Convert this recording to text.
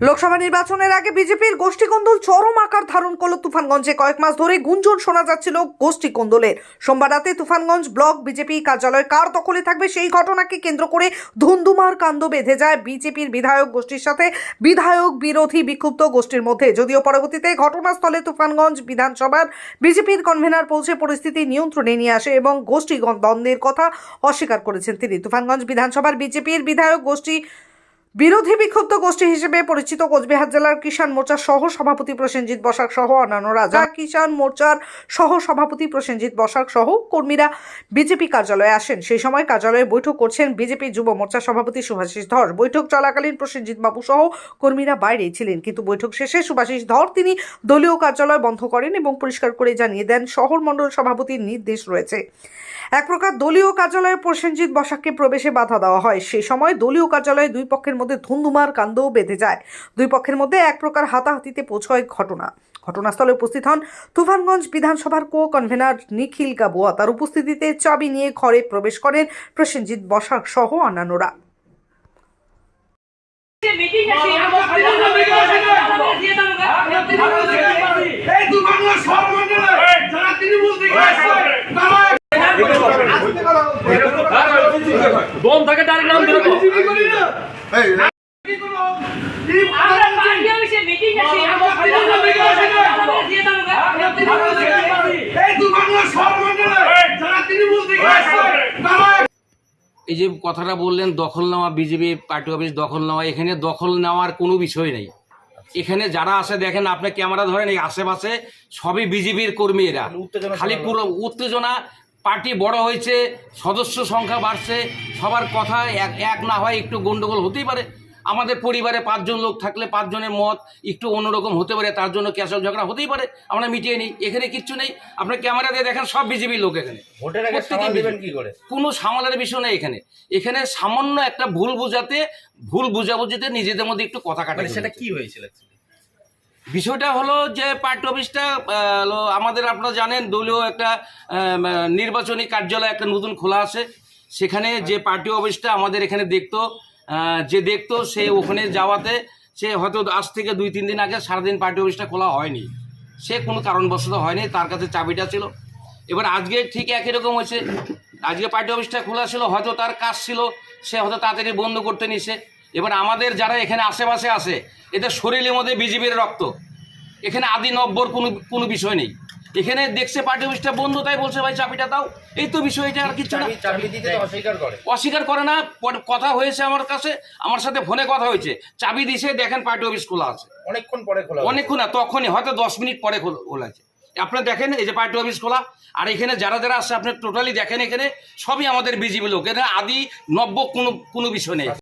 লোকসভা নির্বাচনের আগে বিজেপির গোষ্ঠী কোন্দল চরম আকার ধারণ করল তুফানগঞ্জে। কয়েক মাস ধরে গুঞ্জন শোনা যাচ্ছিল গোষ্ঠী কোন্দলের সোমবার রাতে তুফানগঞ্জ ব্লক বিজেপি কার্যালয় কার দখলে থাকবে সেই ঘটনাকে কেন্দ্র করে ধুন্ধুমার কাণ্ড বেঁধে যায় বিজেপির বিধায়ক গোষ্ঠীর সাথে। বিধায়ক বিরোধী বিক্ষুব্ধ গোষ্ঠীর মধ্যে। যদিও পরবর্তীতে ঘটনাস্থলে তুফানগঞ্জ বিধানসভার বিজেপির কনভেনার পৌঁছে পরিস্থিতি নিয়ন্ত্রণে নিয়ে আসে এবং গোষ্ঠী দ্বন্দ্বের কথা অস্বীকার করেছেন তিনি। তুফানগঞ্জ বিধানসভার বিজেপির বিধায়ক গোষ্ঠী বিরোধী বিক্ষুব্ধ গোষ্ঠী হিসেবে পরিচিত কোচবিহার জেলার কিষাণ মোর্চার সহ সভাপতি প্রসেনজিৎ বসাক সহ অন্যান্য রাজা। কিষাণ মোর্চার সহ সভাপতি প্রসেনজিৎ বসাক সহ কর্মীরা বিজেপি কার্যালয়ে আসেন। সেই সময় কার্যালয়ে বৈঠক করছেন বিজেপি যুব মোর্চার সভাপতি সুভাষিস ধর। বৈঠক চলাকালীন প্রসেনজিৎ বাবু সহ কর্মীরা বাইরেই ছিলেন, কিন্তু বৈঠক শেষে সুভাষিস ধর তিনি দলীয় কার্যালয় বন্ধ করেন এবং পরিষ্কার করে জানিয়ে দেন শহর মণ্ডল সভাপতির নির্দেশ রয়েছে। এক প্রকার দলীয় কার্যালয়ে প্রসেনজিৎ বসাককে প্রবেশে বাধা দেওয়া হয়। সেই সময় দলীয় কার্যালয়ে দুই পক্ষের ধুন্ধুমার কাণ্ডও বেঁধে যায়। দুই পক্ষের মধ্যে এক প্রকার হাতাহাতিতে পৌঁছয় ঘটনা। ঘটনাস্থলে উপস্থিত হন তুফানগঞ্জ বিধানসভার কো কনভেনার নিখিল গাবুয়া। তার উপস্থিতিতে চাবি নিয়ে ঘরে প্রবেশ করেন প্রসেনজিৎ বসাক সহ অন্যান্যরা। মিটিং আছে আমার দিয়ে দাও এই দুর্ঘটনা সর্বমন্ডলে যারা তৃণমূল থেকে আসছে তারা দম থাকে ডাইরেক্ট নাম ধরে দাও। বিজেপি করি না কি করো? এই আমরা পার্টি অফিসে মিটিং আছে আমার দিয়ে দাও এই দুর্ঘটনা সর্বমন্ডলে যারা তৃণমূল থেকে আসছে তারা এই যে কথাটা বললেন দখল নেওয়া বিজেপি পার্টি অফিস দখল নেওয়া এখানে দখল নেওয়ার কোনো বিষয় নেই। এখানে যারা আসে দেখেন আপনি ক্যামেরা ধরেন এই আশেপাশে সবই বিজেপির কর্মী এরা খালি পুরো উত্তেজনা পার্টি বড় হয়েছে সদস্য সংখ্যা বাড়ছে সবার কথা এক এক না হয় একটু গন্ডগোল হতেই পারে। আমাদের পরিবারে পাঁচজন লোক থাকলে পাঁচজনের মত একটু অন্যরকম হতে পারে তার জন্য ক্যাশল ঝগড়া হতেই পারে আমরা মিটিয়ে নিই এখানে কিচ্ছু নেই। আপনার ক্যামেরা দিয়ে দেখেন সব বিজেপির লোক এখানে। ভোটের আগে কি করে? কোনো সামালের বিষয় নেই এখানে। এখানে সামান্য একটা ভুল বোঝাতে ভুল বুঝাবুঝিতে নিজেদের মধ্যে একটু কথা কাটা মানে সেটা কি হয়েছিল? বিষয়টা হলো যে পার্টি অফিসটা আমাদের আপনারা জানেন, দলীয় একটা নির্বাচনী কার্যালয় একটা নতুন খোলা আছে। সেখানে যে পার্টি অফিসটা আমাদের এখানে দেখতো যে দেখতো সে ওখানে যাওয়াতে সে হয়তো আজ থেকে দুই, তিন দিন আগে সারাদিন পার্টি অফিসটা খোলা হয়নি। সে কোনো কারণবশত হয়নি, তার কাছে চাবিটা ছিল। এবার আজকে ঠিক একই রকম হয়েছে। আজকে পার্টি অফিসটা খোলা ছিল, হয়তো তার কাজ ছিল, সে হয়তো তাড়াতাড়ি বন্ধ করতে নিছে। আমাদের যারা এখানে আশেপাশে আছে এদের শরীরের মধ্যে বিজেপির রক্ত। এখানে আদি নব্বর কোনো কোনো বিষয় নেই। এখানে দেখছে পার্টি অফিসটা বন্ধ তাই বলছে ভাই চাবিটা দাও। এই তো বিষয় এটা আর কিছু না। চাবি চাবি দিতে অস্বীকার করে। অস্বীকার করে না কথা হয়েছে আমার কাছে আমার সাথে ফোনে কথা হয়েছে। চাবি দিছে দেখেন পার্টি অফিস খোলা আছে। অনেকক্ষণ পরে খোলা অনেকক্ষণ না তখনই হয়তো দশ মিনিট পরে খোলা আছে। আপনারা দেখেন এই যে পার্টি অফিস খোলা আর এখানে যারা যারা আসছে আপনি টোটালি দেখেন এখানে সবই আমাদের বিজেপি লোক। এখানে আদি নব্য কোনো কোনো বিষয় নেই।